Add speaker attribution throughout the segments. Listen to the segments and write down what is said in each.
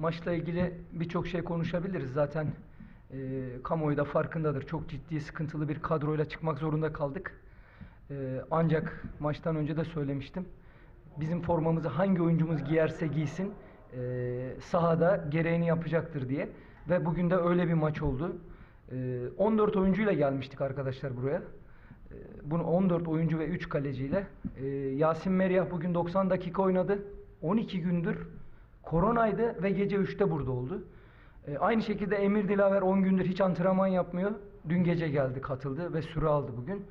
Speaker 1: maçla ilgili birçok şey konuşabiliriz. Zaten e, kamuoyu da farkındadır. Çok ciddi, sıkıntılı bir kadroyla çıkmak zorunda kaldık. E, ancak maçtan önce de söylemiştim. Bizim formamızı hangi oyuncumuz giyerse giysin e, sahada gereğini yapacaktır diye. Ve bugün de öyle bir maç oldu. E, 14 oyuncuyla gelmiştik arkadaşlar buraya. E, Bunu 14 oyuncu ve 3 kaleciyle. E, Yasin Meriyah bugün 90 dakika oynadı. 12 gündür koronaydı ve gece 3'te burada oldu. E, aynı şekilde Emir Dilaver 10 gündür hiç antrenman yapmıyor. Dün gece geldi, katıldı ve süre aldı bugün.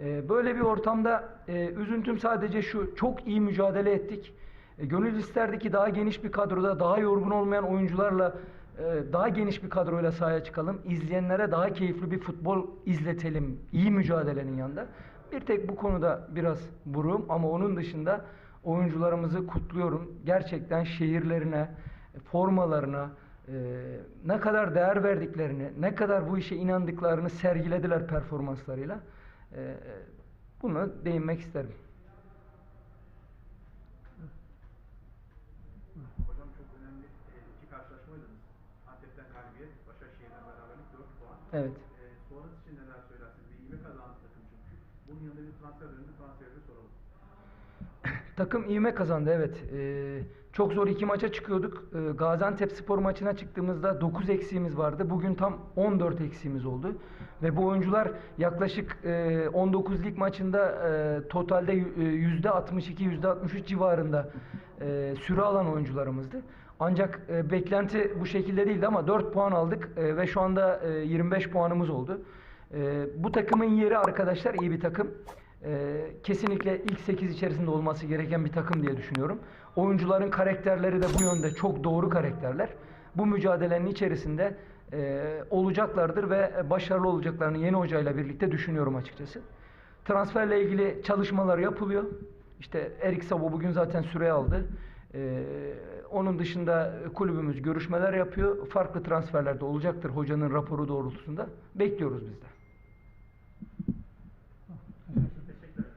Speaker 1: E, böyle bir ortamda e, üzüntüm sadece şu, çok iyi mücadele ettik. E, gönül isterdi ki daha geniş bir kadroda, daha yorgun olmayan oyuncularla, e, daha geniş bir kadroyla sahaya çıkalım. İzleyenlere daha keyifli bir futbol izletelim, iyi mücadelenin yanında. Bir tek bu konuda biraz buruğum ama onun dışında oyuncularımızı kutluyorum. Gerçekten şehirlerine, formalarına, e, ne kadar değer verdiklerini, ne kadar bu işe inandıklarını sergilediler performanslarıyla. E, bunu değinmek isterim.
Speaker 2: Hocam çok önemli e, iki karşılaşmaydınız. Antep'ten galibiyet, Başakşehir'den beraberlik 4 puan.
Speaker 1: Evet.
Speaker 2: E, sonrası için neler söylersiniz? Bir ivme kazandı takım çünkü. Bunun yanında bir transfer döneminde transferleri soralım.
Speaker 1: Takım ivme kazandı evet. Ee, çok zor iki maça çıkıyorduk. Ee, Gaziantep spor maçına çıktığımızda 9 eksiğimiz vardı. Bugün tam 14 eksiğimiz oldu. Ve bu oyuncular yaklaşık e, 19 lig maçında e, totalde y- e, %62, %63 civarında e, süre alan oyuncularımızdı. Ancak e, beklenti bu şekilde değildi ama 4 puan aldık e, ve şu anda e, 25 puanımız oldu. E, bu takımın yeri arkadaşlar iyi bir takım. Ee, kesinlikle ilk 8 içerisinde olması gereken bir takım diye düşünüyorum. Oyuncuların karakterleri de bu yönde çok doğru karakterler. Bu mücadelenin içerisinde e, olacaklardır ve başarılı olacaklarını yeni hocayla birlikte düşünüyorum açıkçası. Transferle ilgili çalışmalar yapılıyor. İşte Erik Sabo bugün zaten süre aldı. Ee, onun dışında kulübümüz görüşmeler yapıyor. Farklı transferler de olacaktır hocanın raporu doğrultusunda. Bekliyoruz biz de.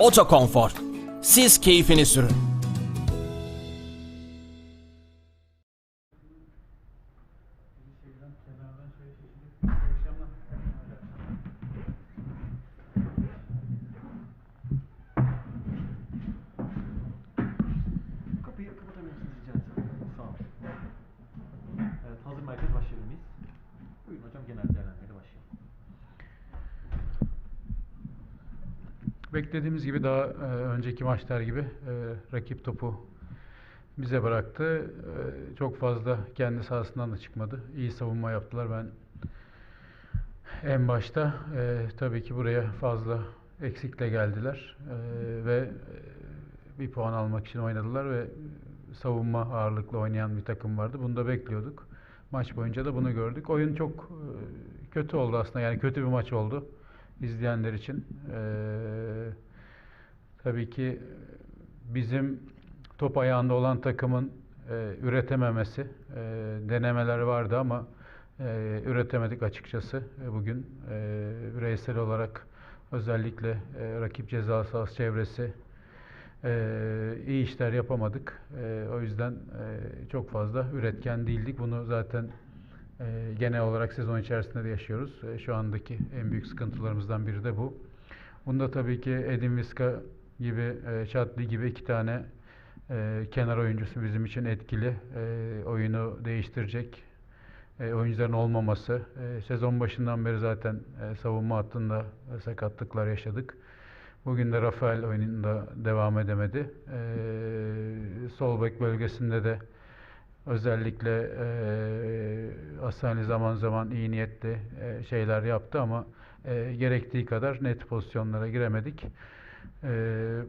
Speaker 3: Otokonfor. Siz keyfini sürün.
Speaker 4: Beklediğimiz gibi daha e, önceki maçlar gibi e, rakip topu bize bıraktı. E, çok fazla kendi sahasından da çıkmadı. İyi savunma yaptılar. Ben en başta e, tabii ki buraya fazla eksikle geldiler E, ve e, bir puan almak için oynadılar ve savunma ağırlıklı oynayan bir takım vardı. Bunu da bekliyorduk. Maç boyunca da bunu gördük. Oyun çok e, kötü oldu aslında. Yani kötü bir maç oldu izleyenler için. Ee, tabii ki bizim top ayağında olan takımın e, üretememesi, e, denemeler vardı ama e, üretemedik açıkçası e, bugün. E, bireysel olarak özellikle e, rakip ceza sahası çevresi e, iyi işler yapamadık. E, o yüzden e, çok fazla üretken değildik. Bunu zaten e, genel olarak sezon içerisinde de yaşıyoruz. E, şu andaki en büyük sıkıntılarımızdan biri de bu. Bunda tabii ki Edin Viska gibi, e, Şatli gibi iki tane e, kenar oyuncusu bizim için etkili. E, oyunu değiştirecek e, oyuncuların olmaması. E, sezon başından beri zaten e, savunma hattında e, sakatlıklar yaşadık. Bugün de Rafael oyununda devam edemedi. E, sol bek bölgesinde de özellikle e, Asani zaman zaman iyi niyetli e, şeyler yaptı ama e, gerektiği kadar net pozisyonlara giremedik. E,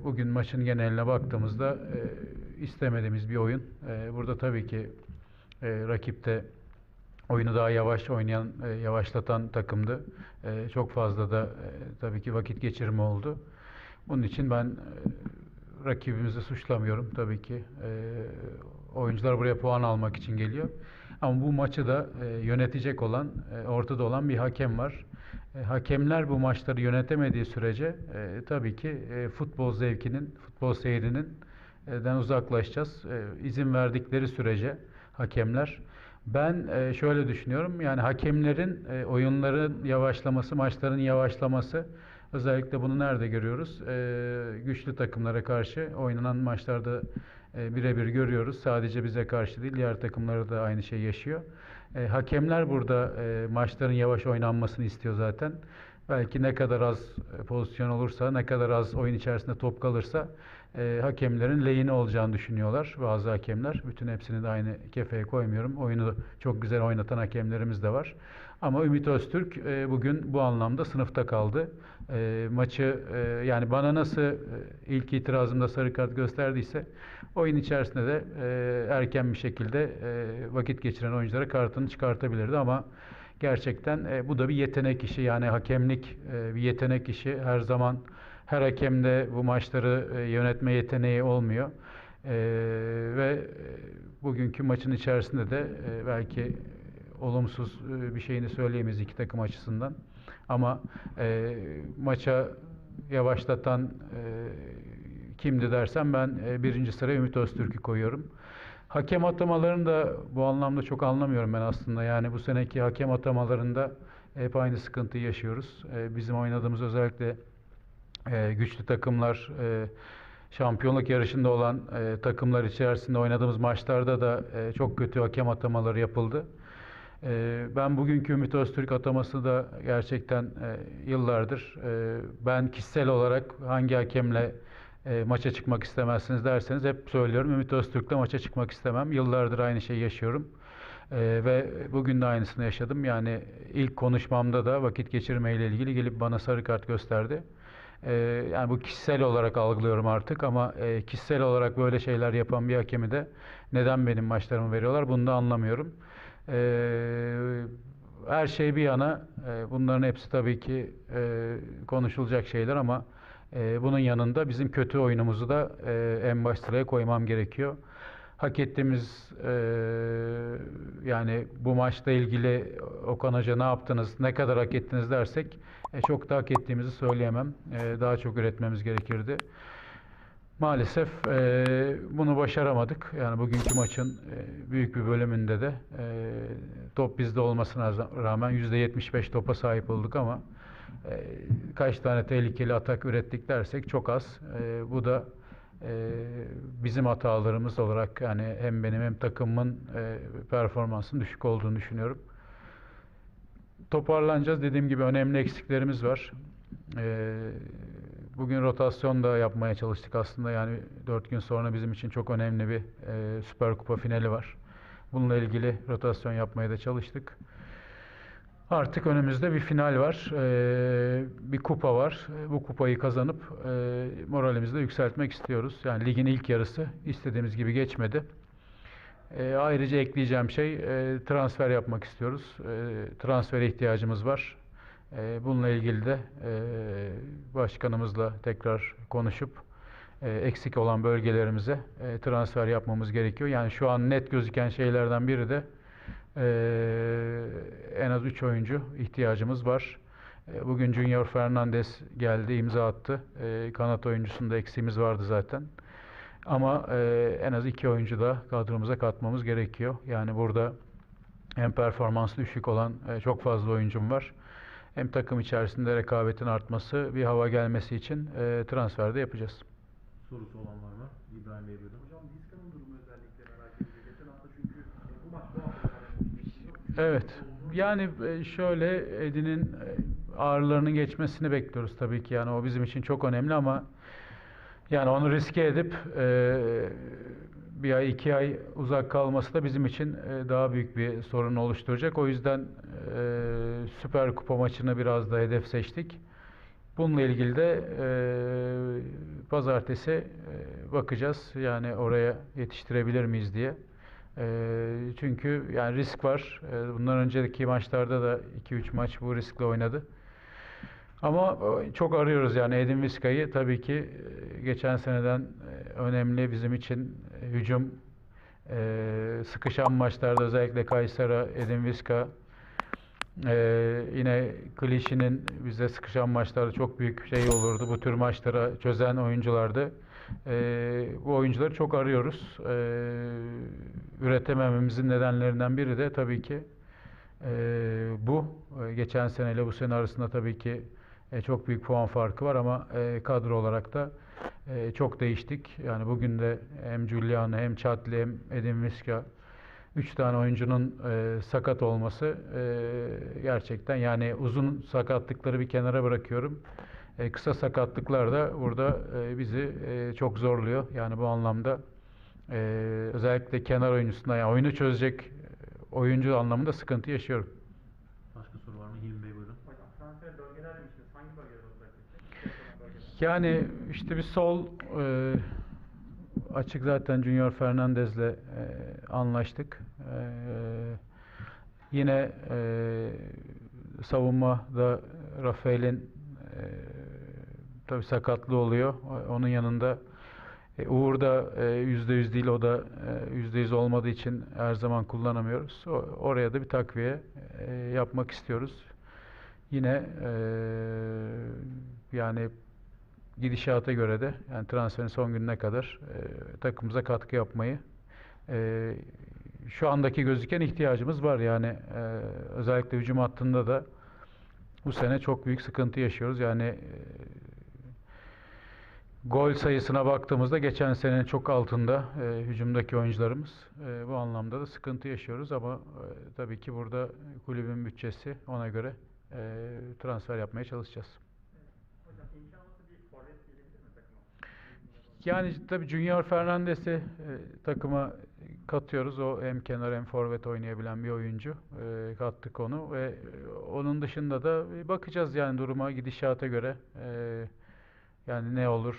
Speaker 4: bugün maçın geneline baktığımızda e, istemediğimiz bir oyun. E, burada tabii ki e, rakipte oyunu daha yavaş oynayan, e, yavaşlatan takımdı. E, çok fazla da e, tabii ki vakit geçirme oldu. Bunun için ben e, rakibimizi suçlamıyorum tabii ki. E, oyuncular buraya puan almak için geliyor. Ama bu maçı da e, yönetecek olan, e, ortada olan bir hakem var. E, hakemler bu maçları yönetemediği sürece e, tabii ki e, futbol zevkinin, futbol seyrinin e, den uzaklaşacağız. E, izin verdikleri sürece hakemler ben e, şöyle düşünüyorum. Yani hakemlerin e, oyunların yavaşlaması, maçların yavaşlaması özellikle bunu nerede görüyoruz? E, güçlü takımlara karşı oynanan maçlarda e, birebir görüyoruz. Sadece bize karşı değil, diğer takımları da aynı şey yaşıyor. E, hakemler burada e, maçların yavaş oynanmasını istiyor zaten. Belki ne kadar az pozisyon olursa, ne kadar az oyun içerisinde top kalırsa e, hakemlerin lehine olacağını düşünüyorlar bazı hakemler. Bütün hepsini de aynı kefeye koymuyorum. Oyunu çok güzel oynatan hakemlerimiz de var. Ama Ümit Öztürk e, bugün bu anlamda sınıfta kaldı. E, maçı e, yani bana nasıl e, ilk itirazımda sarı kart gösterdiyse oyun içerisinde de e, erken bir şekilde e, vakit geçiren oyunculara kartını çıkartabilirdi ama gerçekten e, bu da bir yetenek işi yani hakemlik e, bir yetenek işi her zaman her hakemde bu maçları e, yönetme yeteneği olmuyor. E, ve e, bugünkü maçın içerisinde de e, belki olumsuz e, bir şeyini söyleyemeyiz iki takım açısından. Ama e, maça yavaşlatan e, kimdi dersen ben e, birinci sıraya Ümit Öztürk'ü koyuyorum. Hakem atamalarını da bu anlamda çok anlamıyorum ben aslında. Yani bu seneki hakem atamalarında hep aynı sıkıntıyı yaşıyoruz. E, bizim oynadığımız özellikle e, güçlü takımlar, e, şampiyonluk yarışında olan e, takımlar içerisinde oynadığımız maçlarda da e, çok kötü hakem atamaları yapıldı. E, ben bugünkü Ümit Öztürk ataması da gerçekten e, yıllardır e, ben kişisel olarak hangi hakemle e, maça çıkmak istemezsiniz derseniz hep söylüyorum Ümit Öztürk'le maça çıkmak istemem. Yıllardır aynı şeyi yaşıyorum. Ve bugün de aynısını yaşadım. Yani ilk konuşmamda da vakit geçirmeyle ilgili gelip bana sarı kart gösterdi. Ee, yani bu kişisel olarak algılıyorum artık ama kişisel olarak böyle şeyler yapan bir hakemi de neden benim maçlarımı veriyorlar bunu da anlamıyorum. Ee, her şey bir yana e, bunların hepsi tabii ki e, konuşulacak şeyler ama e, bunun yanında bizim kötü oyunumuzu da e, en baş sıraya koymam gerekiyor. Hak ettiğimiz e, yani bu maçla ilgili Okan Hoca ne yaptınız, ne kadar hak ettiniz dersek e, çok da hak ettiğimizi söyleyemem. E, daha çok üretmemiz gerekirdi. Maalesef e, bunu başaramadık. Yani bugünkü maçın e, büyük bir bölümünde de e, top bizde olmasına rağmen %75 topa sahip olduk ama e, kaç tane tehlikeli atak ürettik dersek çok az. E, bu da e, bizim hatalarımız olarak yani hem benim hem takımın e, performansının düşük olduğunu düşünüyorum. Toparlanacağız. Dediğim gibi önemli eksiklerimiz var. E, bugün rotasyon da yapmaya çalıştık aslında. Yani dört gün sonra bizim için çok önemli bir e, Süper Kupa finali var. Bununla ilgili rotasyon yapmaya da çalıştık. Artık önümüzde bir final var, ee, bir kupa var. Bu kupayı kazanıp e, moralimizi de yükseltmek istiyoruz. Yani ligin ilk yarısı istediğimiz gibi geçmedi. E, ayrıca ekleyeceğim şey e, transfer yapmak istiyoruz. E, transfere ihtiyacımız var. E, bununla ilgili de e, başkanımızla tekrar konuşup e, eksik olan bölgelerimize e, transfer yapmamız gerekiyor. Yani şu an net gözüken şeylerden biri de ee, en az 3 oyuncu ihtiyacımız var. Ee, bugün Junior Fernandez geldi, imza attı. Ee, kanat oyuncusunda eksiğimiz vardı zaten. Ama en az 2 oyuncu da kadromuza katmamız gerekiyor. Yani burada hem performans düşük olan çok fazla oyuncum var. Hem takım içerisinde rekabetin artması, bir hava gelmesi için e, transfer de yapacağız.
Speaker 5: sorusu olan var mı? İbrahim Bey buyurun.
Speaker 2: Hocam Vizca'nın durumu özellikle merak edildi. Geçen hafta çünkü e, bu maç bu hafta kadar
Speaker 4: Evet. Yani e, şöyle Edin'in e, ağrılarının geçmesini bekliyoruz tabii ki. Yani o bizim için çok önemli ama yani onu riske edip e, bir ay iki ay uzak kalması da bizim için e, daha büyük bir sorun oluşturacak. O yüzden e, Süper Kupa maçını biraz da hedef seçtik. Bununla ilgili de e, pazartesi e, bakacağız. Yani oraya yetiştirebilir miyiz diye. E, çünkü yani risk var. E, bundan önceki maçlarda da 2-3 maç bu riskle oynadı. Ama çok arıyoruz yani Edin Vizca'yı tabii ki e, geçen seneden e, önemli bizim için e, hücum sıkışan maçlarda özellikle Kayseri, Edin Vizca ee, yine klişinin bize sıkışan maçları çok büyük şey olurdu. Bu tür maçlara çözen oyunculardı. Ee, bu oyuncuları çok arıyoruz. Ee, üretemememizin nedenlerinden biri de tabii ki e, bu. Ee, geçen seneyle bu sene arasında tabii ki e, çok büyük puan farkı var ama e, kadro olarak da e, çok değiştik. Yani bugün de hem Giuliano hem Çatli hem Edin Viska 3 tane oyuncunun e, sakat olması e, gerçekten yani uzun sakatlıkları bir kenara bırakıyorum. E, kısa sakatlıklar da burada e, bizi e, çok zorluyor. Yani bu anlamda e, özellikle kenar oyuncusunda yani oyunu çözecek e, oyuncu anlamında sıkıntı yaşıyorum.
Speaker 5: Başka soru var mı? Hilmi Bey buyurun.
Speaker 2: Hocam transfer bölgeler demiştiniz. Hangi bölgeler olarak
Speaker 4: Yani işte bir sol e, açık zaten Junior Fernandez'le e, anlaştık. E, yine e, savunmada Rafael'in e, tabi sakatlığı oluyor. Onun yanında e, Uğur da e, yüzde yüz değil, o da e, yüzde yüz olmadığı için her zaman kullanamıyoruz. O, oraya da bir takviye e, yapmak istiyoruz. Yine e, yani gidişata göre de yani transferin son gününe kadar e, takımımıza katkı yapmayı e, şu andaki gözüken ihtiyacımız var. Yani e, özellikle hücum hattında da bu sene çok büyük sıkıntı yaşıyoruz. Yani e, gol sayısına baktığımızda geçen senenin çok altında e, hücumdaki oyuncularımız. E, bu anlamda da sıkıntı yaşıyoruz ama e, tabii ki burada kulübün bütçesi ona göre e, transfer yapmaya çalışacağız.
Speaker 2: Hocam imkan olsa bir forvet gelebilir mi takıma?
Speaker 4: Yani tabii Junior Fernandes'i e, takıma katıyoruz. O hem kenar hem forvet oynayabilen bir oyuncu. E, kattık onu ve e, onun dışında da bakacağız yani duruma gidişata göre. E, yani ne olur?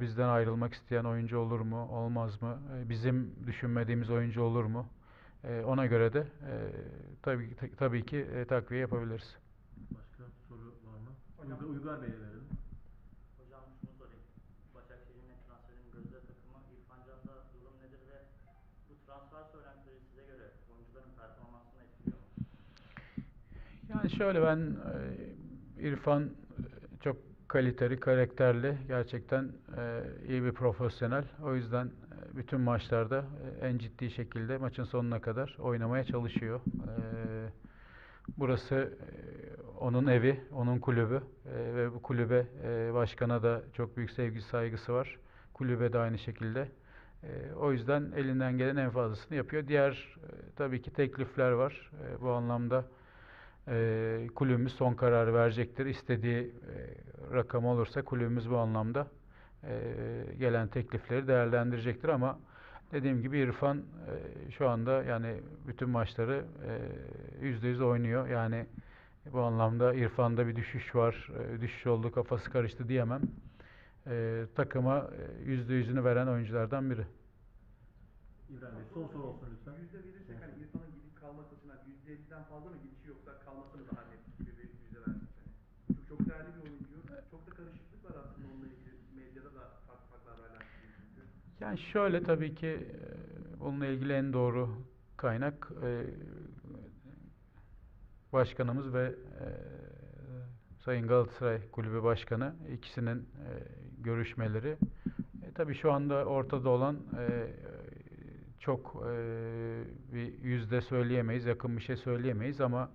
Speaker 4: Bizden ayrılmak isteyen oyuncu olur mu? Olmaz mı? E, bizim düşünmediğimiz oyuncu olur mu? E, ona göre de e, tabii ta- tabii ki e, takviye yapabiliriz.
Speaker 5: Başka soru var mı? Uygar, Uygar Bey'e verelim.
Speaker 6: Hocam şunu sorayım. Başakşehir'in ve transferin gözde takımı İrfan Can'da durum nedir ve bu transfer söylentileri size göre oyuncuların performansını etkiliyor mu?
Speaker 4: Yani şöyle ben e, İrfan e, çok kaliteli, karakterli, gerçekten e, iyi bir profesyonel. O yüzden bütün maçlarda en ciddi şekilde maçın sonuna kadar oynamaya çalışıyor. Burası onun evi, onun kulübü ve bu kulübe başkana da çok büyük sevgi saygısı var. Kulübe de aynı şekilde. O yüzden elinden gelen en fazlasını yapıyor. Diğer tabii ki teklifler var. Bu anlamda e, kulübümüz son kararı verecektir. İstediği e, rakam olursa kulübümüz bu anlamda e, gelen teklifleri değerlendirecektir ama dediğim gibi İrfan e, şu anda yani bütün maçları e, yüzde yüz oynuyor. Yani bu anlamda İrfan'da bir düşüş var. E, düşüş oldu, kafası karıştı diyemem. E, takıma yüzde yüzünü veren oyunculardan biri.
Speaker 5: İbrahim Bey son soru olsun lütfen.
Speaker 2: Yüzde verirsek hani İrfan'ın gidip kalması için hani yüzde elliden fazla mı gidişi yoksa kalması mı daha net gibi bir yüzde versek hani. Çünkü çok değerli bir oyuncu. Çok da karışıklık var aslında onunla ilgili. Medyada da farklı farklı haberler çıkıyor çünkü.
Speaker 4: Yani şöyle tabii ki e, bununla ilgili en doğru kaynak e, başkanımız ve e, Sayın Galatasaray Kulübü Başkanı ikisinin görüşmeleri. E, tabii şu anda ortada olan çok bir yüzde söyleyemeyiz, yakın bir şey söyleyemeyiz ama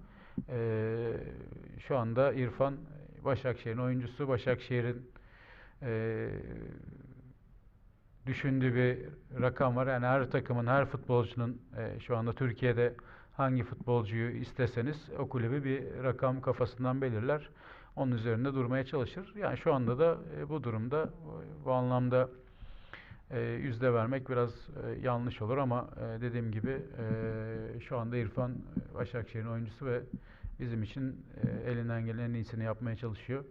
Speaker 4: şu anda İrfan Başakşehir'in oyuncusu, Başakşehir'in düşündüğü bir rakam var. Yani her takımın, her futbolcunun e, şu anda Türkiye'de hangi futbolcuyu isteseniz o kulübü bir rakam kafasından belirler. Onun üzerinde durmaya çalışır. Yani şu anda da e, bu durumda bu anlamda e, yüzde vermek biraz e, yanlış olur ama e, dediğim gibi e, şu anda İrfan Başakşehir'in oyuncusu ve bizim için e, elinden gelen en iyisini yapmaya çalışıyor.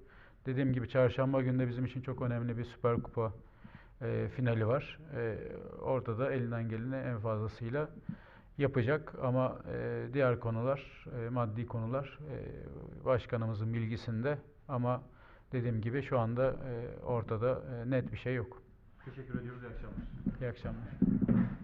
Speaker 4: Dediğim gibi çarşamba günü de bizim için çok önemli bir Süper Kupa e, finali var. E, orada da elinden geleni en fazlasıyla yapacak ama e, diğer konular, e, maddi konular e, başkanımızın bilgisinde ama dediğim gibi şu anda e, ortada e, net bir şey yok.
Speaker 5: Teşekkür ediyoruz. İyi akşamlar.
Speaker 4: İyi akşamlar.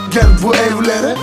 Speaker 7: gel bu evlere